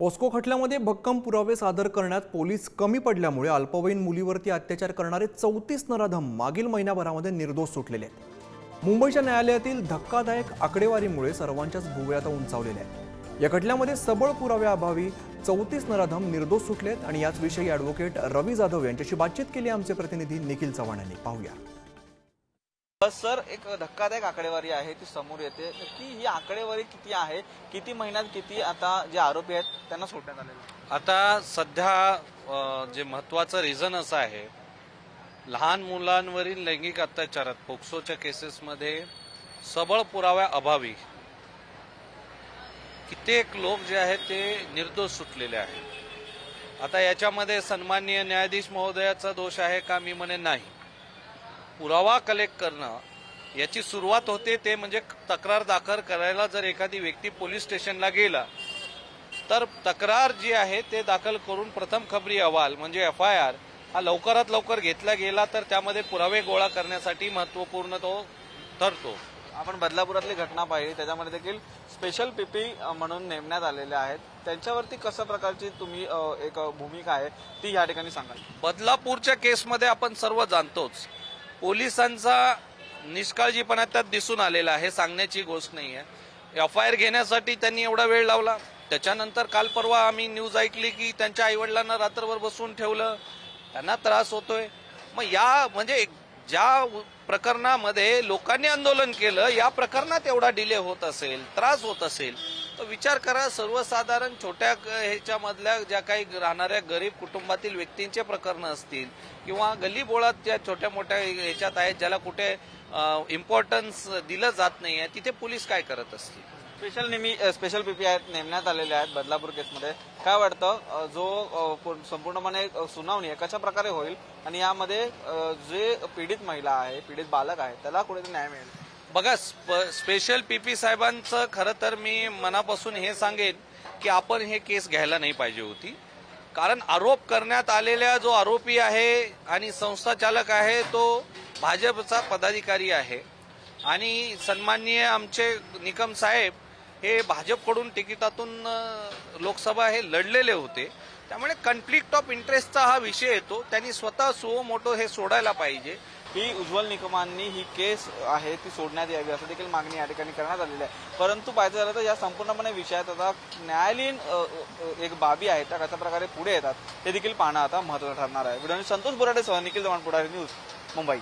POCSO खटल्यामध्ये भक्कम पुरावे सादर करण्यात पोलीस कमी पडल्यामुळे अल्पवयीन मुलीवरती अत्याचार करणारे चौतीस नराधम मागील महिन्याभरामध्ये निर्दोष सुटलेले आहेत. मुंबईच्या न्यायालयातील धक्कादायक आकडेवारीमुळे सर्वांच्याच भुवया उंचावलेल्या आहेत. या खटल्यामध्ये सबळ पुराव्याअभावी चौतीस नराधम निर्दोष सुटलेत आणि याचविषयी ॲडव्होकेट रवी जाधव यांच्याशी बातचीत केली आमचे प्रतिनिधी निखिल चव्हाण यांनी पाहूया. सर एक धक्कादायक आकडेवारी आहे ती समोर येते. की ही आकडेवारी किती आहे? किती महिन्यात किती आता जे आरोपी आहेत त्यांना सोडण्यात आलेले आता सध्या जे महत्वाचं रिझन असं आहे लहान मुलांवरील लैंगिक अत्याचारात पोक्सोच्या केसेसमध्ये सबळ पुराव्या अभावी. कित्येक लोक जे आहेत ते निर्दोष सुटलेले आहेत. आता याच्यामध्ये सन्माननीय न्यायाधीश महोदयाचा दोष आहे का मी म्हणे नाही. पुरावा कलेक्ट करणं याची सुरुवात होते ते म्हणजे तक्रार दाखल करायला जर एखादी व्यक्ती पोलीस स्टेशनला गेला तर तक्रार जी आहे ते दाखल करून प्रथम खबरी अहवाल म्हणजे एफ आय आर हा लवकरात लवकर घेतला गेला तर त्यामध्ये पुरावे गोळा करण्यासाठी महत्त्वपूर्ण तो ठरतो. आपण बदलापुरातली घटना पाहिली त्याच्यामध्ये देखील स्पेशल पीपी म्हणून नेमण्यात आलेले आहेत. त्यांच्यावरती कशा प्रकारची तुम्ही एक भूमिका आहे ती या ठिकाणी सांगाल? बदलापूरच्या केसमध्ये आपण सर्व जाणतोच. पोलिसांचा निष्काळजीपणा त्यात दिसून आलेला आहे सांगण्याची गोष्ट नाही आहे. एफ आय आर घेण्यासाठी त्यांनी एवढा वेळ लावला. त्याच्यानंतर काल परवा आम्ही न्यूज ऐकली की त्यांच्या आईवडिलांना रात्रभर बसवून ठेवलं. त्यांना त्रास होतोय. मग या म्हणजे ज्या प्रकरणामध्ये लोकांनी आंदोलन केलं या प्रकरणात एवढा डिले होत असेल त्रास होत असेल विचार करा सर्वसाधारण छोट्या ह्याच्यामधल्या ज्या काही राहणाऱ्या गरीब कुटुंबातील व्यक्तींचे प्रकरण असतील किंवा गल्लीबोळात ज्या छोट्या मोठ्या ह्याच्यात आहेत ज्याला कुठे इम्पॉर्टन्स दिलं जात नाही आहे तिथे पोलीस काय करत असतील? स्पेशल नेहमी स्पेशल पीपी आहेत नेमण्यात आलेले आहेत बदलापूर केसमध्ये. काय वाटतं जो संपूर्णपणे सुनावणी आहे कशा प्रकारे होईल? आणि यामध्ये जे पीडित महिला आहे पीडित बालक आहे त्याला कुठेतरी न्याय मिळेल. बघा स्प- स्पेशल पी पी साहेबांचं खरं तर मी मनापासून हे सांगेन की आपण हे केस घ्यायला नाही पाहिजे होती. कारण आरोप करण्यात आलेल्या जो आरोपी आहे आणि संस्थाचालक आहे तो भाजपचा पदाधिकारी आहे. आणि सन्माननीय आमचे निकम साहेब हे भाजपकडून तिकिटातून लोकसभा हे लढलेले होते. त्यामुळे कन्फ्लिक्ट ऑफ इंटरेस्टचा हा विषय येतो. त्यांनी स्वतः सुओ मोटो हे सोडायला पाहिजे. ही उज्ज्वल निकमांनी ही केस आहे ती सोडण्यात यावी असं देखील मागणी या ठिकाणी करण्यात आलेली आहे. परंतु पाहिजे झालं तर या संपूर्णपणे विषयात आता न्यायालयीन एक बाबी आहेत त्या कशा प्रकारे पुढे येतात ते देखील पाहणं आता महत्वाचं ठरणार आहे. व्हिडिओ संतोष बोराडे सह निखिल जवान पुढारी न्यूज मुंबई.